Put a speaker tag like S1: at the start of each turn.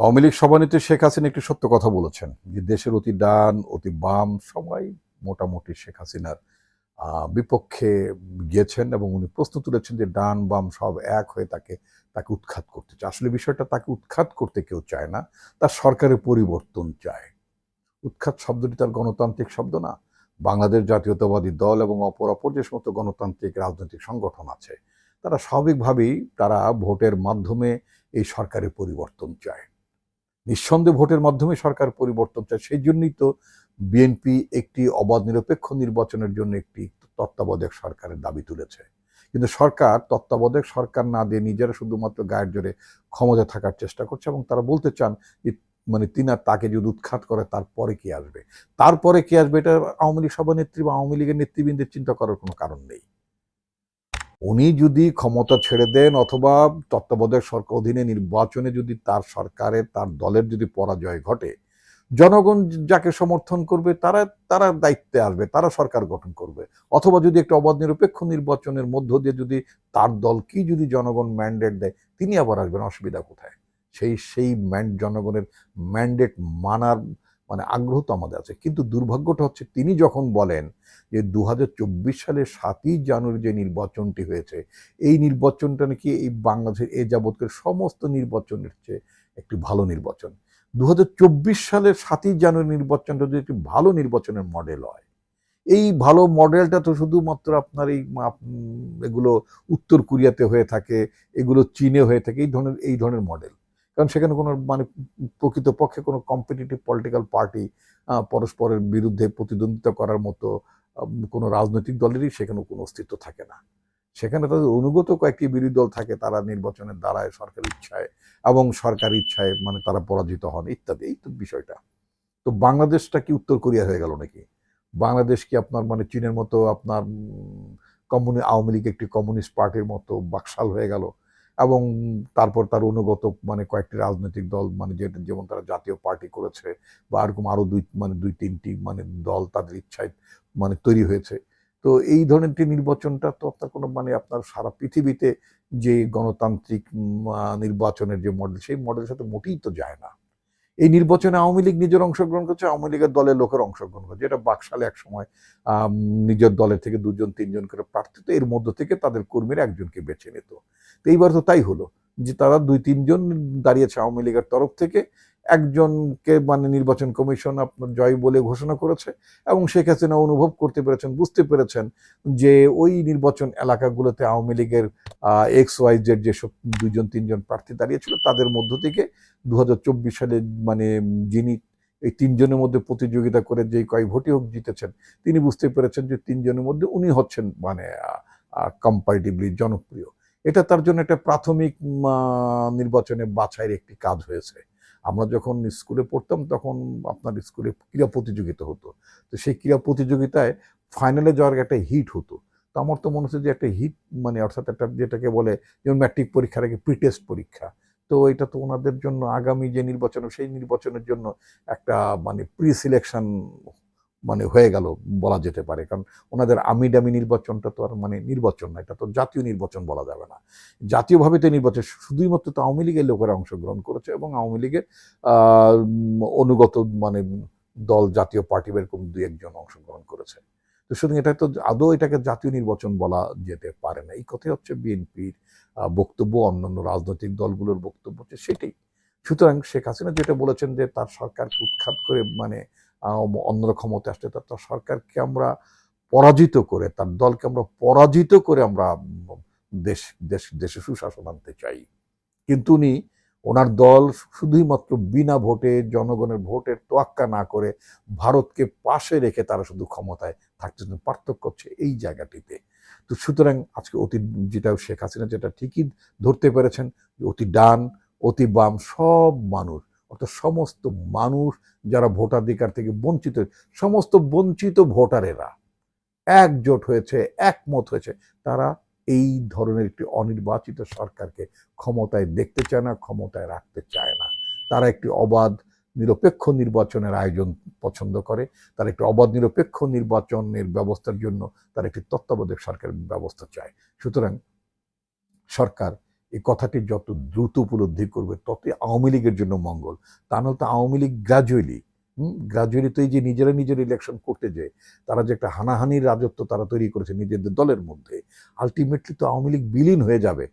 S1: আওয়ামী লীগ সভানেত্রী শেখ হাসিনা একটি সত্য কথা বলেছেন যে দেশের অতি ডান, অতি বাম সবাই মোটামুটি শেখ হাসিনার বিপক্ষে গিয়েছেন এবং উনি প্রশ্ন তুলেছেন যে ডান, বাম সব এক হয়ে তাকে তাকে উৎখাত করতে চায়। আসলে বিষয়টা তাকে উৎখাত করতে কেউ চায় না, তার সরকারের পরিবর্তন চায়। উৎখাত শব্দটি তার গণতান্ত্রিক শব্দ না। বাংলাদেশ জাতীয়তাবাদী দল এবং অপর অপর যে সমস্ত গণতান্ত্রিক রাজনৈতিক সংগঠন আছে, তারা স্বাভাবিকভাবেই তারা ভোটের মাধ্যমে এই সরকারের পরিবর্তন চায়। নিঃসন্দেহে ভোটের মাধ্যমে সরকার পরিবর্তন চায়। সেই জন্যই তো বিএনপি একটি অবাধ নিরপেক্ষ নির্বাচনের জন্য একটি তত্ত্বাবধায়ক সরকারের দাবি তুলেছে। কিন্তু সরকার তত্ত্বাবধায়ক সরকার না দিয়ে নিজেরা শুধুমাত্র গায়ের জোরে ক্ষমতা থাকার চেষ্টা করছে এবং তারা বলতে চান যে মানে তিনি আর তাকে যদি উৎখাত করে তারপরে কি আসবে? তারপরে কি আসবে? এটা আওয়ামী লীগ সভানেত্রী বা আওয়ামী লীগের নেতৃবৃন্দের চিন্তা করার কোনো কারণ নেই। উনি যদি ক্ষমতা ছেড়ে দেন অথবা তত্ত্বাবধায়ক সরকার অধীনে নির্বাচনে যদি তার সরকারের তার দলের যদি পরাজয় ঘটে, জনগণ যাকে সমর্থন করবে, তারা তারা দায়িত্বে আসবে, তারা সরকার গঠন করবে। অথবা যদি একটা অবাধ নিরপেক্ষ নির্বাচনের মধ্য দিয়ে যদি তার দল দলকেই যদি জনগণ ম্যান্ডেট দেয়, তিনি আবার আসবেন, অসুবিধা কোথায়? সেই সেই ম্যান, জনগণের ম্যান্ডেট মানার মানে আগ্রহ তো আমাদের আছে। কিন্তু দুর্ভাগ্যটা হচ্ছে তিনি যখন বলেন যে দু হাজার চব্বিশ সালের সাতই জানুয়ারি যে নির্বাচনটি হয়েছে, এই নির্বাচনটা নাকি এই বাংলাদেশের এ যাবৎকার সমস্ত নির্বাচনের চেয়ে একটি ভালো নির্বাচন। দু হাজার চব্বিশ সালের সাতই জানুয়ারি নির্বাচনটা যদি একটি ভালো নির্বাচনের মডেল হয়, এই ভালো মডেলটা তো শুধুমাত্র আপনার এই এগুলো উত্তর কোরিয়াতে হয়ে থাকে, এগুলো চীনে হয়ে থাকে, এই ধরনের এই ধরনের মডেল কারণ সেখানে কোনো মানে প্রকৃতপক্ষে কোনো কম্পিটিটিভ পলিটিক্যাল পার্টি পরস্পরের বিরুদ্ধে প্রতিদ্বন্দ্বিতা করার মতো কোনো রাজনৈতিক দলেরই সেখানে কোনো অস্তিত্ব থাকে না। সেখানে তাদের অনুগত কয়েকটি বিরোধী দল থাকে, তারা নির্বাচনের দ্বারায় সরকার ইচ্ছায় এবং সরকার ইচ্ছায় মানে তারা পরাজিত হন, ইত্যাদি, এই তো বিষয়টা। তো বাংলাদেশটা কি উত্তর কোরিয়া হয়ে গেল নাকি? বাংলাদেশ কি আপনার মানে চীনের মতো আপনার কমিউনি আওয়ামী লীগ একটি কমিউনিস্ট পার্টির মতো বাকশাল হয়ে গেল? এবং তারপর তার অনুগত মানে কয়েকটি রাজনৈতিক দল মানে যেমন তারা জাতীয় পার্টি করেছে বা এরকম আরও দুই মানে দুই, তিনটি মানে দল তাদের ইচ্ছায় মানে তৈরি হয়েছে। তো এই ধরনের নির্বাচনটা তো আপনার কোনো মানে আপনার সারা পৃথিবীতে যে গণতান্ত্রিক নির্বাচনের যে মডেল, সেই মডেলের সাথে মোটেই তো যায় না। এই নির্বাচনে আওয়ামী লীগ নিজের অংশগ্রহণ করছে, আওয়ামী লীগের দলের লোকের অংশগ্রহণ করছে। এটা বাকশালে এক সময় নিজের দলের থেকে দুজন, তিনজন করে প্রার্থী, তো এর মধ্য থেকে তাদের কর্মীরা একজনকে বেছে নিত। তো এইবার তো তাই হলো যে তারা দুই, তিনজন দাঁড়িয়েছে আওয়ামী লীগের তরফ থেকে। একজনকে মানে নির্বাচন কমিশন আপনার জয় বলে ঘোষণা করেছে এবং শেখ হাসিনা অনুভব করতে পেরেছেন, বুঝতে পেরেছেন যে ওই নির্বাচন এলাকাগুলোতে আওয়ামী লীগের এক্স ওয়াই জেড যেসব দুজন তিনজন প্রার্থী দাঁড়িয়েছিল, তাদের মধ্য থেকে দু হাজার চব্বিশ সালে মানে যিনি এই তিনজনের মধ্যে প্রতিযোগিতা করে যেই কয় ভোটই হোক জিতেছেন, তিনি বুঝতে পেরেছেন যে তিনজনের মধ্যে উনি হচ্ছেন মানে কম্পারিটিভলি জনপ্রিয়। এটা তার জন্য একটা প্রাথমিক নির্বাচনে বাছাইয়ের একটি কাজ হয়েছে। আমরা যখন স্কুলে পড়তাম তখন আপনার স্কুলে ক্রীড়া প্রতিযোগিতা হতো। তো সেই ক্রীড়া প্রতিযোগিতায় ফাইনালে যাওয়ার একটা হিট হতো। তো আমার তো মনে হচ্ছে যে একটা হিট মানে অর্থাৎ একটা যেটাকে বলে যেমন ম্যাট্রিক পরীক্ষার আগে প্রি টেস্ট পরীক্ষা। তো এটা তো ওনাদের জন্য আগামী যে নির্বাচন, সেই নির্বাচনের জন্য একটা মানে প্রি সিলেকশন মানে হয়ে গেল বলা যেতে পারে। কারণ ওনাদের আমি ডামি নির্বাচনটা তো আর মানে নির্বাচন না, এটা তো জাতীয় নির্বাচন বলা যাবে না। জাতীয়ভাবে তো নির্বাচন শুধুই মাত্র তো আওয়ামী লীগের লোকেরা অংশগ্রহণ করেছে এবং আওয়ামী লীগের অনুগত মানে দল, জাতীয় পার্টি এরকম দুই একজন অংশগ্রহণ করেছে। তো সুতরাং এটা তো আদৌ এটাকে জাতীয় নির্বাচন বলা যেতে পারে না। এই কথাই হচ্ছে বিএনপির বক্তব্য, অন্যান্য রাজনৈতিক দলগুলোর বক্তব্য হচ্ছে সেটাই। সুতরাং শেখ হাসিনা যেটা বলেছেন যে তার সরকারকে উৎখাত করে মানে অন্যরা ক্ষমতা আসলে তার সরকারকে আমরা পরাজিত করে, তার দলকে আমরা পরাজিত করে আমরা দেশ দেশ, দেশে সুশাসন আনতে চাই। কিন্তু উনি, ওনার দল শুধুই মাত্র বিনা ভোটে, জনগণের ভোটের তোয়াক্কা না করে ভারতকে পাশে রেখে তারা শুধু ক্ষমতায় থাকতেছেন পার্থক্য হচ্ছে এই জায়গাটিতে। তো সুতরাং আজকে অতি যেটা শেখ হাসিনা যেটা ঠিকই ধরতে পেরেছেন অতি ডান, অতি বাম, সব মানুষ অর্থাৎ সমস্ত মানুষ যারা ভোটাধিকার থেকে বঞ্চিত, সমস্ত বঞ্চিত ভোটারেরা একজোট হয়েছে, একমত হয়েছে, তারা এই ধরনের একটি অনির্বাচিত সরকারকে ক্ষমতায় দেখতে চায় না, ক্ষমতায় রাখতে চায় না। তারা একটি অবাধ নিরপেক্ষ নির্বাচনের আয়োজন পছন্দ করে, তারা একটি অবাধ নিরপেক্ষ নির্বাচনের ব্যবস্থার জন্য তারা একটি তত্ত্বাবধায়ক সরকারের ব্যবস্থা চায়। সুতরাং সরকার এই কথাটি যত দ্রুত উপলব্ধি করবে, ততই আওয়ামী লীগের জন্য মঙ্গল। তা নাহলে তো আওয়ামী লীগ গ্রাজুয়ালি গ্রাজুয়ালি তো এই যে নিজেরা নিজের ইলেকশন করতে যায়, তারা যে একটা হানাহানির রাজত্ব তারা তৈরি করেছে নিজেদের দলের মধ্যে আলটিমেটলি তো আওয়ামী লীগ বিলীন হয়ে যাবে।